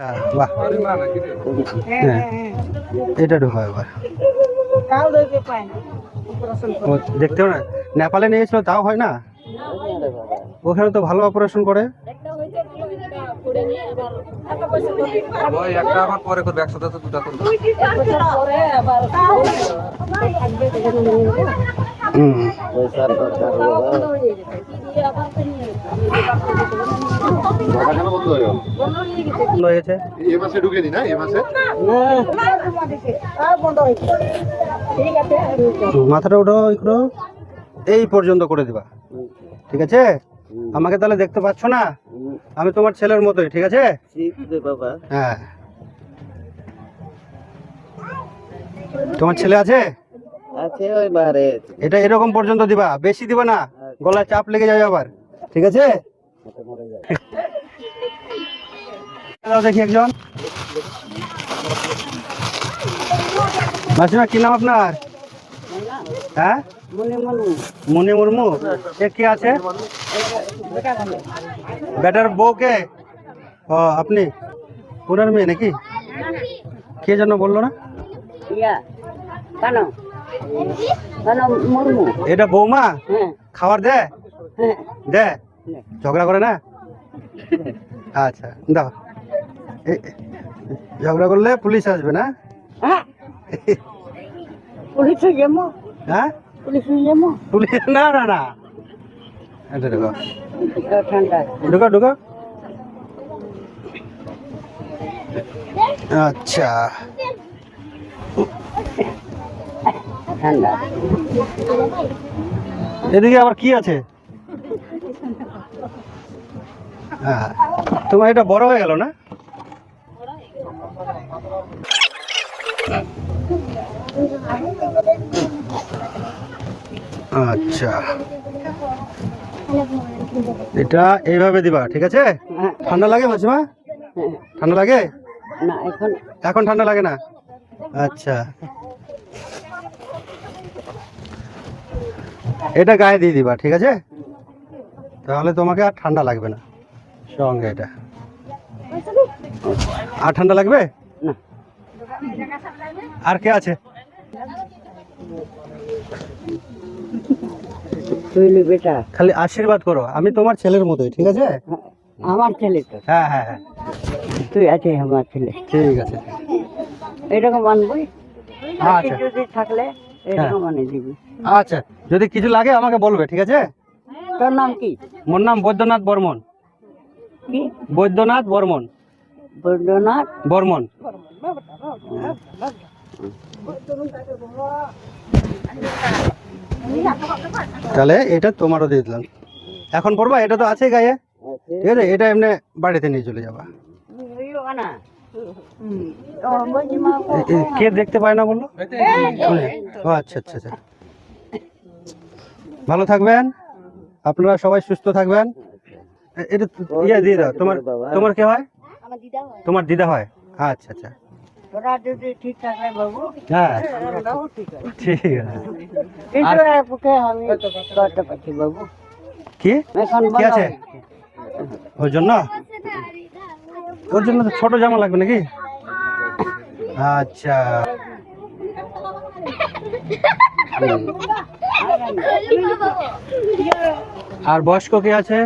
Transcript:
হ্যাঁ, বাহ। হ্যাঁ এটা ঢোকা এবার ও দেখতেও না? নেপালে নিয়েছিল তাও হয় না? ওখানে তো ভালো অপারেশন করে। ওই বন্ধ হয়েছে। এ মাসে ঢুকে নি? না এ মাসে? মাথাটা উঠো একটু এই পর্যন্ত করে দিবা। ঠিক আছে? আমাকে তাহলে দেখতে পাচ্ছ না? আমি তোমার ছেলের মতোই ঠিক আছে? বাবা। হ্যাঁ। তোমার ছেলে আছে? আছে ওই বারে এটা এরকম পর্যন্ত দিবা। বেশি দিবা না। গলায় চাপ লেগে যাবে আবার। ঠিক আছে? দেখি একজন। মাসিমা কি নাম আপনার? হ্যাঁ? মনি মুর্মু। এ কে আছে? বেটার বউ কে? ও আপনি? ওনার মেয়ে নাকি? কে যেন বলল না? কেন। কেন মুর্মু। এটা বৌমা? হ্যাঁ। খাবার দে? হ্যাঁ। দে। ঝগড়া করে না? আচ্ছা দাও। ঝগড়া করলে পুলিশ আসবে না? হ্যাঁ। পুলিশে হ্যাঁ পুলিশে যাব পুলিশ না না না। এটা ঢুকো। ঢুকো ঢুকো। আচ্ছা। ঠান্ডা। এদিকে আবার কি আছে? হ্যাঁ তোমার এটা বড় হয়ে গেল না? আচ্ছা। এটা এইভাবে দিবা ঠিক আছে? ঠান্ডা লাগে মাসিমা। ঠান্ডা লাগে? না এখন এখন ঠান্ডা লাগে না? আচ্ছা। এটা গায়ে দিয়ে দিবা ঠিক আছে? তাহলে তোমাকে আর ঠান্ডা লাগবে না। সঙ্গে এটা। আর ঠান্ডা লাগবে? না। আর কে আছে? বেটা খালি আশীর্বাদ করো। আমি তোমার ছেলের মতোই ঠিক আছে? আমার ছেলে তো। হ্যাঁ হ্যাঁ হ্যাঁ। তুই আছে আমার ছেলে। ঠিক আছে। এরকম আনবই আচ্ছা। যদি থাকলে এরকম দিবি। আচ্ছা। যদি কিছু লাগে আমাকে বলবে ঠিক আছে? তোর নাম কি? মোর নাম বৈদ্যনাথ বর্মন। কি বৈদ্যনাথ বর্মন। বৈদ্যনাথ বর্মন। তাহলে এটা তোমারও দিয়ে দিলাম। এখন পড়বা? এটা তো আছে গায়ে। ঠিক আছে এটা এমনি বাড়িতে নিয়ে চলে যাবা। কে দেখতে পায় না বলল? ও আচ্ছা আচ্ছা আচ্ছা। ভালো থাকবেন। আপনারা সবাই সুস্থ থাকবেন। এটা ইয়ে দিয়ে দাও তোমার তোমার কে হয়? তোমার দিদা হয়? আচ্ছা আচ্ছা। তোরা যদি ঠিক থাকলে বাবু হ্যাঁ। ঠিক আছে। ঠিক আছে। কিন্তু এর পক্ষে আমি করতে পারছি বাবু। কি? আছে? ওর জন্য? ওর জন্য তো ছোট জামা লাগবে নাকি? আচ্ছা। আর বয়স্ক কে আছে?